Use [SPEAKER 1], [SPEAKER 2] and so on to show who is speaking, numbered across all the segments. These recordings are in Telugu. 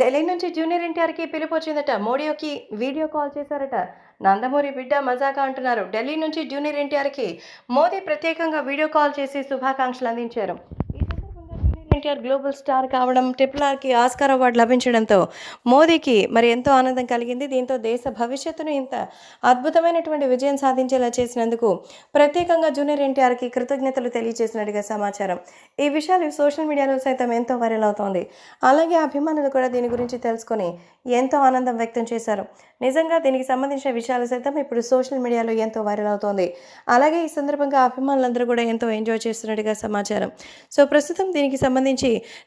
[SPEAKER 1] ఢిల్లీ నుంచి జూనియర్ ఎన్టీఆర్కి పిలుపు వచ్చిందట. మోడీకి వీడియో కాల్ చేశారట. నందమూరి బిడ్డ మజాగా అంటున్నారు. ఢిల్లీ నుంచి జూనియర్ ఎన్టీఆర్కి మోదీ ప్రత్యేకంగా వీడియో కాల్ చేసి శుభాకాంక్షలు అందించారు. ఎన్టీఆర్ గ్లోబల్ స్టార్ కావడం ట్రిపుల్ ఆర్కి ఆస్కార్ అవార్డు లభించడంతో మోదీకి మరి ఎంతో ఆనందం కలిగింది. దీంతో దేశ భవిష్యత్తును ఇంత అద్భుతమైనటువంటి విజయం సాధించేలా చేసినందుకు ప్రత్యేకంగా జూనియర్ ఎన్టీఆర్కి కృతజ్ఞతలు తెలియజేసినట్టుగా సమాచారం. ఈ విషయాలు సోషల్ మీడియాలో సైతం ఎంతో వైరల్ అవుతోంది. అలాగే అభిమానులు కూడా దీని గురించి తెలుసుకొని ఎంతో ఆనందం వ్యక్తం చేశారు. నిజంగా దీనికి సంబంధించిన విషయాలు సైతం ఇప్పుడు సోషల్ మీడియాలో ఎంతో వైరల్ అవుతోంది. అలాగే ఈ సందర్భంగా అభిమానులందరూ కూడా ఎంతో ఎంజాయ్ చేస్తున్నట్టుగా సమాచారం. సో ప్రస్తుతం దీనికి సంబంధించి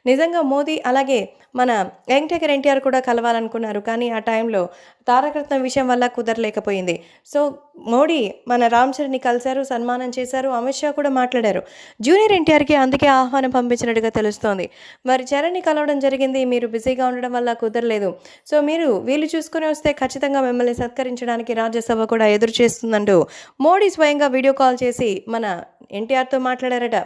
[SPEAKER 1] నిజంగా మోదీ అలాగే మన వెంకటేకర్ ఎన్టీఆర్ కూడా కలవాలనుకున్నారు. కానీ ఆ టైంలో తారకరత్నం విషయం వల్ల కుదరలేకపోయింది. సో మోడీ మన రామ్ చరణ్ని కలిశారు సన్మానం చేశారు అమిత్ షా కూడా మాట్లాడారు. జూనియర్ ఎన్టీఆర్కి అందుకే ఆహ్వానం పంపించినట్టుగా తెలుస్తోంది. మరి చరణ్ని కలవడం జరిగింది మీరు బిజీగా ఉండడం వల్ల కుదరలేదు. సో మీరు వీలు చూసుకుని వస్తే ఖచ్చితంగా మిమ్మల్ని సత్కరించడానికి రాజ్యసభ కూడా ఎదురు చేస్తుందంటూ మోడీ స్వయంగా వీడియో కాల్ చేసి మన ఎన్టీఆర్తో మాట్లాడారట.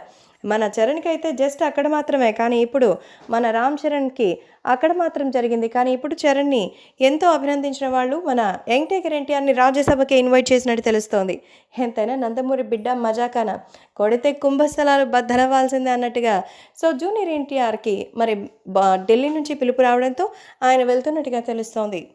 [SPEAKER 1] మన చరణ్కి అయితే జస్ట్ అక్కడ మాత్రమే. కానీ ఇప్పుడు మన రామ్ చరణ్కి అక్కడ మాత్రం జరిగింది. కానీ ఇప్పుడు చరణ్ని ఎంతో అభినందించిన వాళ్ళు మన వెంకటేకర్ ఎన్టీఆర్ని రాజ్యసభకి ఇన్వైట్ చేసినట్టు తెలుస్తోంది. ఎంతైనా నందమూరి బిడ్డ మజాకాన కొడితే కుంభస్థలాలు బద్దలవ్వాల్సిందే అన్నట్టుగా. సో జూనియర్ ఎన్టీఆర్కి మరి బా- ఢిల్లీ నుంచి పిలుపు రావడంతో ఆయన వెళ్తున్నట్టుగా తెలుస్తోంది.